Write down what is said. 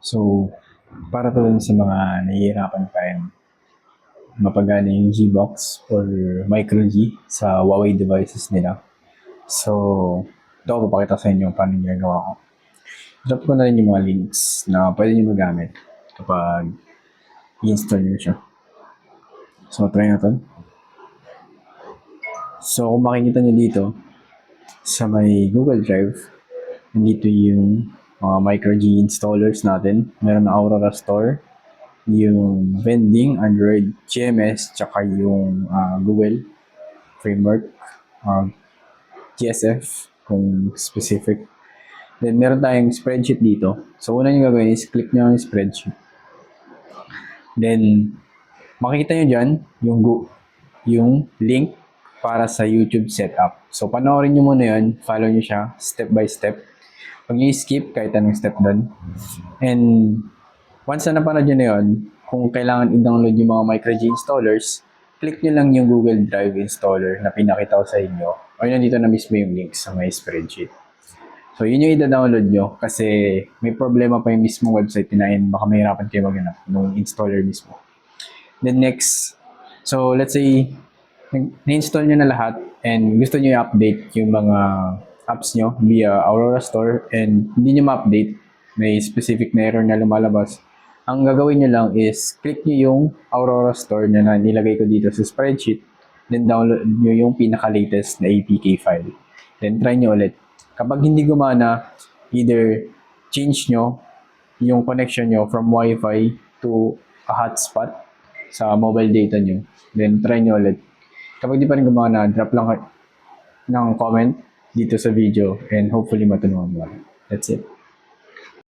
So, para to sa mga nahihirapan pa rin mapagana yung Gbox or Micro G sa Huawei devices nila. So, ito ako papakita sa inyo paano ginagawa ko. Drop ko na rin yung mga links na pwede nyo magamit kapag i-install nyo siya. So, try natin. So, kung makikita nyo dito, sa may Google Drive, nandito yung mga micro G installers natin. Meron na Aurora Store, yung vending, Android, GMS, tsaka yung ah, Google framework, ah, GSF, kung specific. Then, meron tayong spreadsheet dito. So, una nyo gagawin is click nyo yung spreadsheet. Then, makikita nyo dyan yung, go- yung link para sa YouTube setup. So, panoorin nyo muna yun. Follow nyo siya step by step. Huwag nyo skip kahit anong step doon. And once na napanood nyo na yun, kung kailangan i-download yung mga MicroG installers, click nyo lang yung Google Drive installer na pinakita ko sa inyo. O nandito na mismo yung link sa my spreadsheet. So, yun yung i-download nyo kasi may problema pa yung mismong website na yun. Baka mahirapan kayo maghanap ng installer mismo. Then next, so let's say, na-install nyo na lahat and gusto nyo i-update yung mga apps nyo via Aurora Store and hindi nyo ma-update, may specific na error na lumalabas. Ang gagawin nyo lang is click nyo yung Aurora Store na, nilagay ko dito sa spreadsheet then download nyo yung pinaka-latest na APK file. Then try nyo ulit. Kapag hindi gumana, either change nyo yung connection nyo from Wi-Fi to a hotspot sa mobile data nyo. Then try nyo ulit. Kapag di pa rin gumana, drop lang ng comment dito sa video and hopefully matulungan mo. That's it.